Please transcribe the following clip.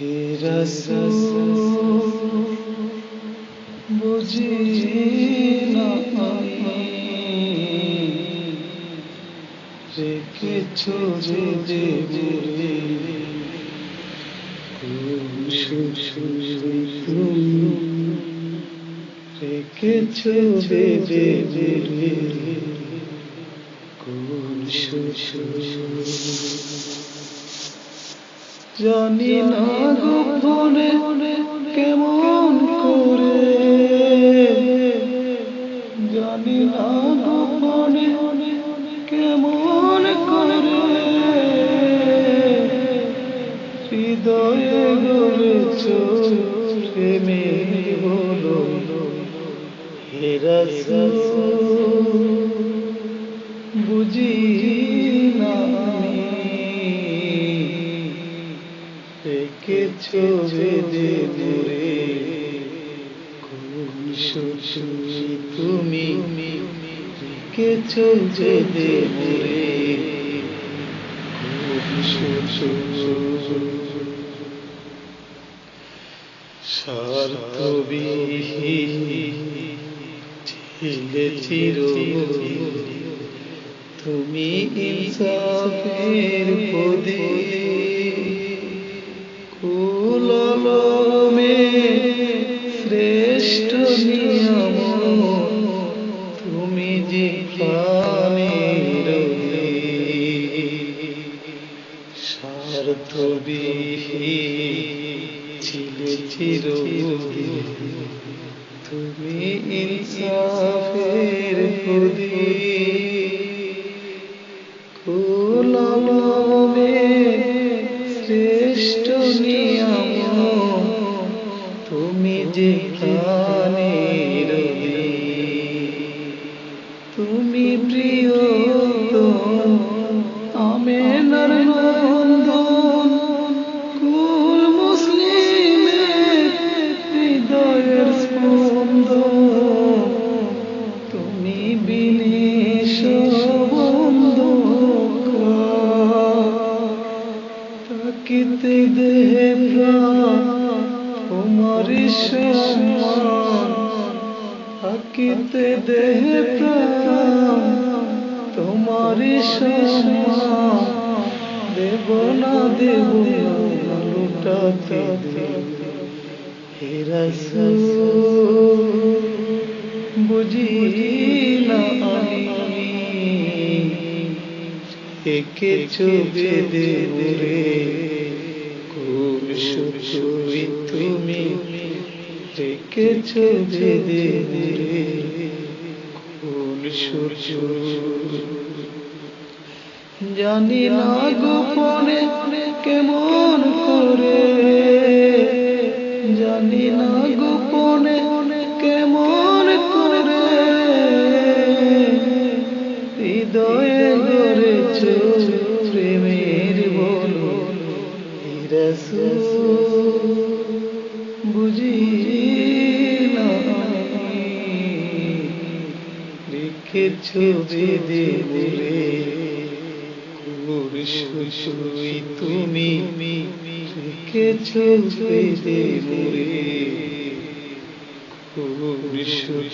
হে বুঝি না আমি রেখেছো যে দেবরে রেখেছো যে দেবরে কোন জানি না গোপনে কেমন করে। জানি না গোপনে কেমন করে। হৃদয়ে গড়েছ প্রেমে বলো হে রসুল। বুঝি না রেখেছো বেদে দূরে সুসুমি তুমি রেখেছো বেদে দূরে? তুমি ইনসাফের পদে স্বার্থবিহীন ছিলে চিরদিন। তুমি ইনসাফের পদে কুলমে তাকিতে দেহে প্রাণ তোমার সম্মান তাকিতে দেহে প্রাণ, তোমার সম্মান দেব না দেব লুটাতে হে বুঝি না একে চোখে কোন সুখই তুমি চোখে দেবরে কোন সুখ জানি না গোপনে কেমন করে। জানি না গোপনে কেমন করে। হৃদয়ে গড়েছ প্রেমের বলো। রসুল। লিখেছ যদি বলে সুই তুমি কিছু যদি বলে সুই